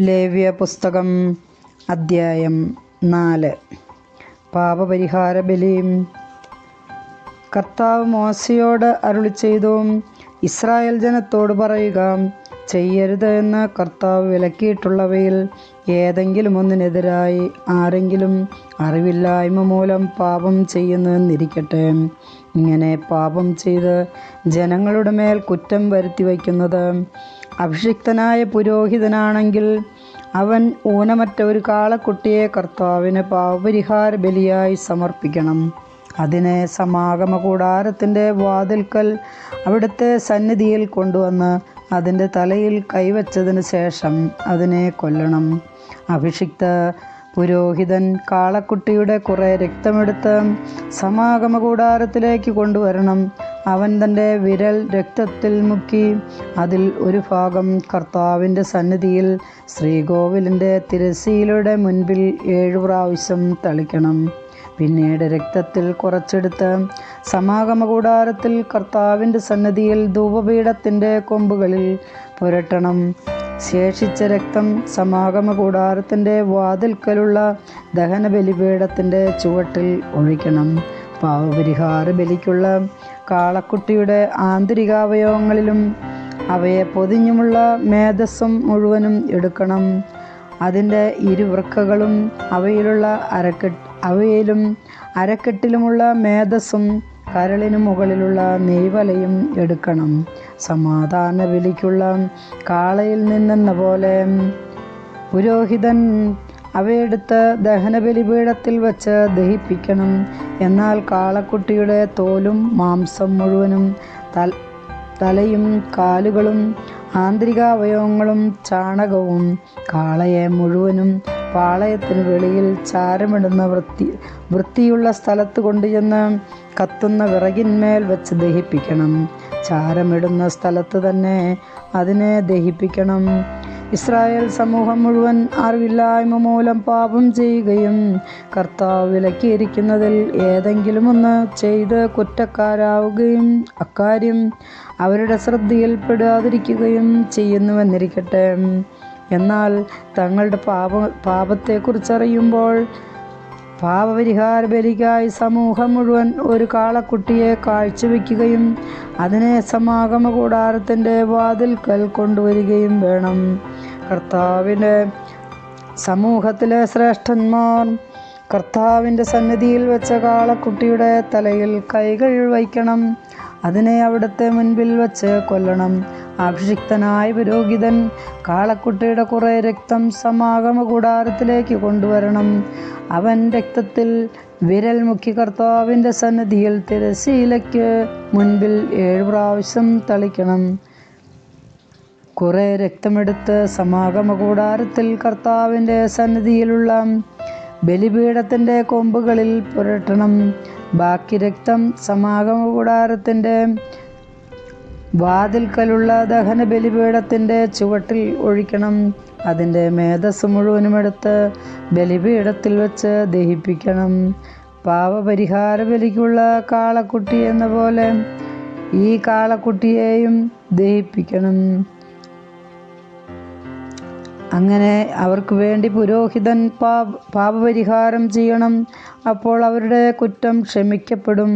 ലേവ്യ പുസ്തകം അദ്ധ്യായം നാല്. പാപപരിഹാര ബലിയും കർത്താവ് മോശയോട് അരുളി ചെയ്തു ഇസ്രായേൽ ജനത്തോട് പറയുക ചെയ്യരുത് എന്ന് കർത്താവ് വിലക്കിയിട്ടുള്ളവയിൽ ഏതെങ്കിലും ഒന്നിനെതിരായി ആരെങ്കിലും അറിവില്ലായ്മ മൂലം പാപം ചെയ്യുന്നതെന്നിരിക്കട്ടെ ഇങ്ങനെ പാപം ചെയ്ത് ജനങ്ങളുടെ മേൽ കുറ്റം വരുത്തി വയ്ക്കുന്നത് അഭിഷിക്തനായ പുരോഹിതനാണെങ്കിൽ അവൻ ഊനമറ്റ ഒരു കാളക്കുട്ടിയെ കർത്താവിന് പാപരിഹാര ബലിയായി സമർപ്പിക്കണം. അതിനെ സമാഗമ കൂടാരത്തിന്റെ വാതിൽക്കൽ അവിടുത്തെ സന്നിധിയിൽ കൊണ്ടുവന്ന് അതിന്റെ തലയിൽ കൈവച്ചതിന് ശേഷം അതിനെ കൊല്ലണം. അഭിഷിക്ത പുരോഹിതൻ കാളക്കുട്ടിയുടെ കുറേ രക്തമെടുത്ത് സമാഗമ കൂടാരത്തിലേക്ക് കൊണ്ടുവരണം. അവൻ തന്റെ വിരൽ രക്തത്തിൽ മുക്കി അതിൽ ഒരു ഭാഗം കർത്താവിന്റെ സന്നിധിയിൽ ശ്രീകോവിലിന്റെ തിരശ്ശീലയുടെ മുൻപിൽ ഏഴു പ്രാവശ്യം തളിക്കണം. പിന്നീട് രക്തത്തിൽ കുറച്ചെടുത്ത് സമാഗമ കൂടാരത്തിൽ കർത്താവിന്റെ സന്നദ്ധിയിൽ ധൂപപീഠത്തിന്റെ കൊമ്പുകളിൽ പുരട്ടണം. ശേഷിച്ച രക്തം സമാഗമ കൂടാരത്തിന്റെ വാതിൽക്കലുള്ള ദഹന ബലിപീഠത്തിന്റെ ചുവട്ടിൽ ഒഴിക്കണം. പാവപരിഹാര ബലിക്കുള്ള കാളക്കുട്ടിയുടെ ആന്തരികാവയവങ്ങളിലും അവയെ പൊതിഞ്ഞുമുള്ള മേധസ്സും മുഴുവനും എടുക്കണം. അതിന്റെ ഇരുവൃക്കകളും അവയിലുള്ള അരക്കെട്ട് അവയിലും അരക്കെട്ടിലുമുള്ള മേധസ്സും കരളിനു മുകളിലുള്ള നെയ്വലയും എടുക്കണം. സമാധാന വിളിക്കുള്ള കാളയിൽ നിന്നെന്ന പോലെ പുരോഹിതൻ അവയെടുത്ത് ദഹനബലിപീഠത്തിൽ വച്ച് ദഹിപ്പിക്കണം. എന്നാൽ കാളക്കുട്ടിയുടെ തോലും മാംസം മുഴുവനും തൽ തലയും കാലുകളും ആന്തരികാവയവങ്ങളും ചാണകവും കാളയെ മുഴുവനും പാളയത്തിന് വെളിയിൽ ചാരമിടുന്ന വൃത്തി വൃത്തിയുള്ള സ്ഥലത്ത് കൊണ്ടുചെന്ന് കത്തുന്ന വിറകിന്മേൽ വെച്ച് ദഹിപ്പിക്കണം. ചാരമിടുന്ന സ്ഥലത്ത് തന്നെ അതിനെ ദഹിപ്പിക്കണം. ഇസ്രായേൽ സമൂഹം മുഴുവൻ അറിവില്ലായ്മ മൂലം പാപം ചെയ്യുകയും കർത്താവ് വിലക്കിയിരിക്കുന്നതിൽ ഏതെങ്കിലും ഒന്ന് ചെയ്ത് കുറ്റക്കാരാവുകയും അക്കാര്യം അവരുടെ ശ്രദ്ധയിൽപ്പെടാതിരിക്കുകയും ചെയ്യുന്നുവെന്നിരിക്കട്ടെ. എന്നാൽ തങ്ങളുടെ പാപ പാപത്തെക്കുറിച്ചറിയുമ്പോൾ പാപപരിഹാര ബലിക്കായി സമൂഹം മുഴുവൻ ഒരു കാളക്കുട്ടിയെ കാഴ്ചവെക്കുകയും അതിനെ സമാഗമ കൂടാരത്തിന്റെ വാതിൽക്കൽ കൊണ്ടുവരികയും വേണം. കർത്താവിന്റെ സമൂഹത്തിലെ ശ്രേഷ്ഠന്മാർ കർത്താവിന്റെ സന്നിധിയിൽ വെച്ച കാളക്കുട്ടിയുടെ തലയിൽ കൈകൾ വയ്ക്കണം. അതിനെ അവിടുത്തെ മുൻപിൽ വച്ച് കൊല്ലണം. അഭിഷിക്തനായ പുരോഹിതൻ കാളക്കുട്ടിയുടെ കുറേ രക്തം സമാഗമ കൂടാരത്തിലേക്ക് കൊണ്ടുവരണം. അവൻ രക്തത്തിൽ വിരൽ മുഖ്യ കർത്താവിന്റെ സന്നിധിയിൽ തിരശീലയ്ക്ക് മുൻപിൽ ഏഴ് പ്രാവശ്യം തളിക്കണം. കുറേ രക്തമെടുത്ത് സമാഗമ കൂടാരത്തിൽ കർത്താവിന്റെ സന്നിധിയിലുള്ള ബലിപീഠത്തിന്റെ കൊമ്പുകളിൽ പുരട്ടണം. ബാക്കി രക്തം സമാഗമ കൂടാരത്തിന്റെ വാതിൽക്കലുള്ള ദഹന ബലിപീഠത്തിന്റെ ചുവട്ടിൽ ഒഴിക്കണം. അതിന്റെ മേധസ് മുഴുവനും എടുത്ത് ബലിപീഠത്തിൽ വെച്ച് ദഹിപ്പിക്കണം. പാവപരിഹാര ബലിക്കുള്ള കാളക്കുട്ടി എന്ന പോലെ ഈ കാളക്കുട്ടിയെയും ദഹിപ്പിക്കണം. അങ്ങനെ അവർക്ക് വേണ്ടി പുരോഹിതൻ പാപ പാപപരിഹാരം ചെയ്യണം. അപ്പോൾ അവരുടെ കുറ്റം ക്ഷമിക്കപ്പെടും.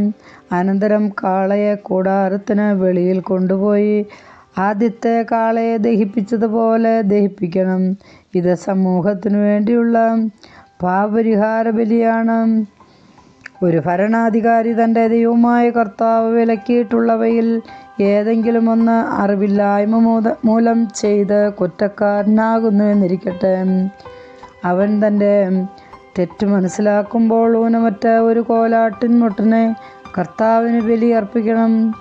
അനന്തരം കാളയെ കൂടാരത്തിന് വെളിയിൽ കൊണ്ടുപോയി ആദ്യത്തെ കാളയെ ദഹിപ്പിച്ചതുപോലെ ദഹിപ്പിക്കണം. ഇത് സമൂഹത്തിനു വേണ്ടിയുള്ള പാപരിഹാര ബലിയാണ്. ഒരു ഭരണാധികാരി തന്റെ ദൈവമായ കർത്താവ് വിലക്കിയിട്ടുള്ളവയിൽ ഏതെങ്കിലും ഒന്ന് അറിവില്ലായ്മ മൂത മൂലം ചെയ്ത് കുറ്റക്കാരനാകുന്നു എന്നിരിക്കട്ടെ. അവൻ തന്റെ തെറ്റ് മനസ്സിലാക്കുമ്പോൾ ഊനമറ്റ ഒരു കോലാട്ടിൻ മുട്ടനെ കർത്താവിന് ബലി അർപ്പിക്കണം.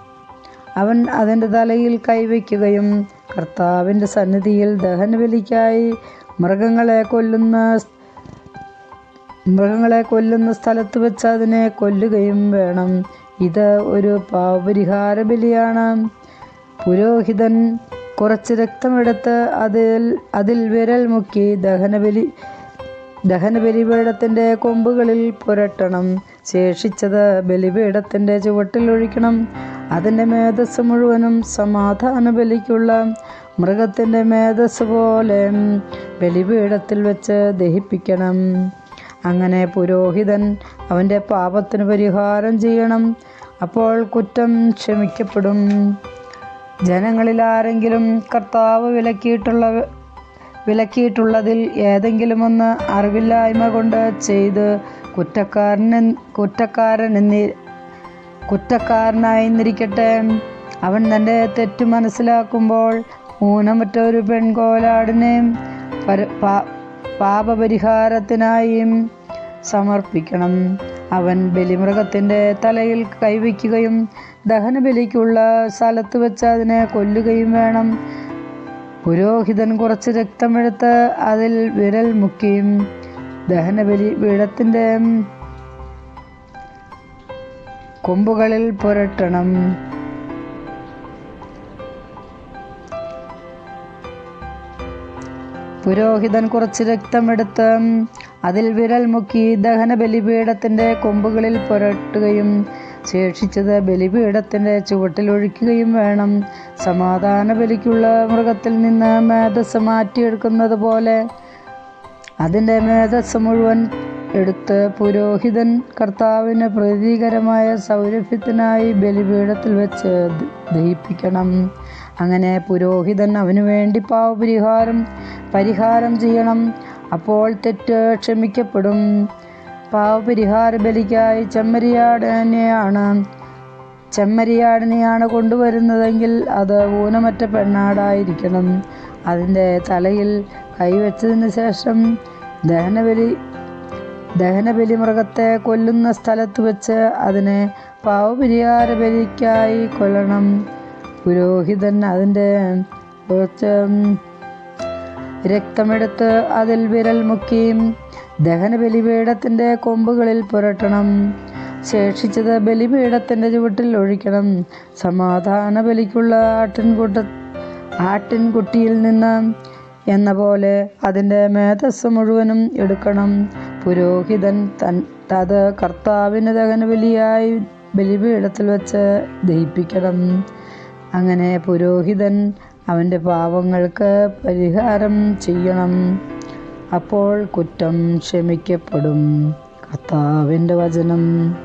അവൻ അതിന്റെ തലയിൽ കൈവയ്ക്കുകയും കർത്താവിന്റെ സന്നിധിയിൽ ദഹനബലിക്കായി മൃഗങ്ങളെ കൊല്ലുന്ന മൃഗങ്ങളെ കൊല്ലുന്ന സ്ഥലത്ത് വെച്ച് അതിനെ കൊല്ലുകയും വേണം. ഇത് ഒരു പാപരിഹാര ബലിയാണ്. പുരോഹിതൻ കുറച്ച് രക്തമെടുത്ത് അതിൽ അതിൽ വിരൽ മുക്കി ദഹനബലി ദഹനബലിപീഠത്തിന്റെ കൊമ്പുകളിൽ പുരട്ടണം. ശേഷിച്ചത് ബലിപീഠത്തിന്റെ ചുവട്ടിലൊഴിക്കണം അതിന്റെ മേധസ് മുഴുവനും സമാധാന ബലിക്കുള്ള മൃഗത്തിന്റെ മേധസ് പോലെ ബലിപീഠത്തിൽ വെച്ച് ദഹിപ്പിക്കണം. അങ്ങനെ പുരോഹിതൻ അവന്റെ പാപത്തിന് പരിഹാരം ചെയ്യണം. അപ്പോൾ കുറ്റം ക്ഷമിക്കപ്പെടും. ജനങ്ങളിൽ ആരെങ്കിലും കർത്താവ് വിലക്കിയിട്ടുള്ള വിലക്കിയിട്ടുള്ളതിൽ ഏതെങ്കിലും ഒന്ന് അറിവില്ലായ്മ കൊണ്ട് ചെയ്ത് കുറ്റക്കാരൻ കുറ്റക്കാരൻ എന്നി കുറ്റക്കാരനായിരുന്നിരിക്കട്ടെ അവൻ തന്റെ തെറ്റ് മനസ്സിലാക്കുമ്പോൾ ഊനമറ്റ ഒരു പെൺകോലാടിനെ പര പാപപരിഹാരത്തിനായും സമർപ്പിക്കണം. അവൻ ബലിമൃഗത്തിന്റെ തലയിൽ കൈവയ്ക്കുകയും ദഹനബലിക്കുള്ള സ്ഥലത്ത് വെച്ച് അതിനെ കൊല്ലുകയും വേണം. പുരോഹിതൻ കുറച്ച് രക്തമെടുത്ത് അതിൽ വിരൽ മുക്കിയും ദഹനബലി പീഠത്തിന്റെ കൊമ്പുകളിൽ പുരട്ടണം. പുരോഹിതൻ കുറച്ച് രക്തമെടുത്ത് അതിൽ വിരൽ മുക്കി ദഹന ബലിപീഠത്തിന്റെ കൊമ്പുകളിൽ പുരട്ടുകയും ശേഷിച്ചത് ബലിപീഠത്തിന്റെ ചുവട്ടിലൊഴിക്കുകയും വേണം. സമാധാന ബലിക്കുള്ള മൃഗത്തിൽ നിന്ന് മേധസ് മാറ്റിയെടുക്കുന്നത് പോലെ അതിന്റെ മേധസ് മുഴുവൻ എടുത്ത് പുരോഹിതൻ കർത്താവിന് പ്രതീകരമായ സൗരഭ്യത്തിനായി ബലിപീഠത്തിൽ വെച്ച് ദഹിപ്പിക്കണം. അങ്ങനെ പുരോഹിതൻ അവനു വേണ്ടി പാവപരിഹാരം പരിഹാരം ചെയ്യണം. അപ്പോൾ തെറ്റ് ക്ഷമിക്കപ്പെടും. പാവപരിഹാര ബലിക്കായി ചെമ്മരിയാടിനെയാണ് ചെമ്മരിയാടിനെയാണ് കൊണ്ടുവരുന്നതെങ്കിൽ അത് ഊനമറ്റ പെണ്ണാടായിരിക്കണം. അതിന്റെ തലയിൽ കൈവച്ചതിന് ശേഷം ദഹനബലി ദഹനബലി മൃഗത്തെ കൊല്ലുന്ന സ്ഥലത്ത് വെച്ച് അതിനെ പാവപരിഹാര ബലിക്കായി കൊല്ലണം. പുരോഹിതൻ അതിന്റെ കുറച്ച് രക്തമെടുത്ത് അതിൽ വിരൽ മുക്കി ദഹന ബലിപീഠത്തിന്റെ കൊമ്പുകളിൽ പുരട്ടണം. ശേഷിച്ചത് ബലിപീഠത്തിന്റെ ചുവട്ടിൽ ഒഴിക്കണം. സമാധാന ബലിക്കുള്ള ആട്ടിൻകൂട്ട ആട്ടിൻകുട്ടിയിൽ നിന്ന് എന്ന പോലെ അതിന്റെ മേധസ് മുഴുവനും എടുക്കണം. പുരോഹിതൻ തൻ അത് കർത്താവിന് ദഹനബലിയായി ബലിപീഠത്തിൽ വെച്ച് ദഹിപ്പിക്കണം. അങ്ങനെ പുരോഹിതൻ അവന്റെ പാവങ്ങൾക്ക് പരിഹാരം ചെയ്യണം. അപ്പോൾ കുറ്റം ക്ഷമിക്കപ്പെടും. കർത്താവിന്റെ വചനം.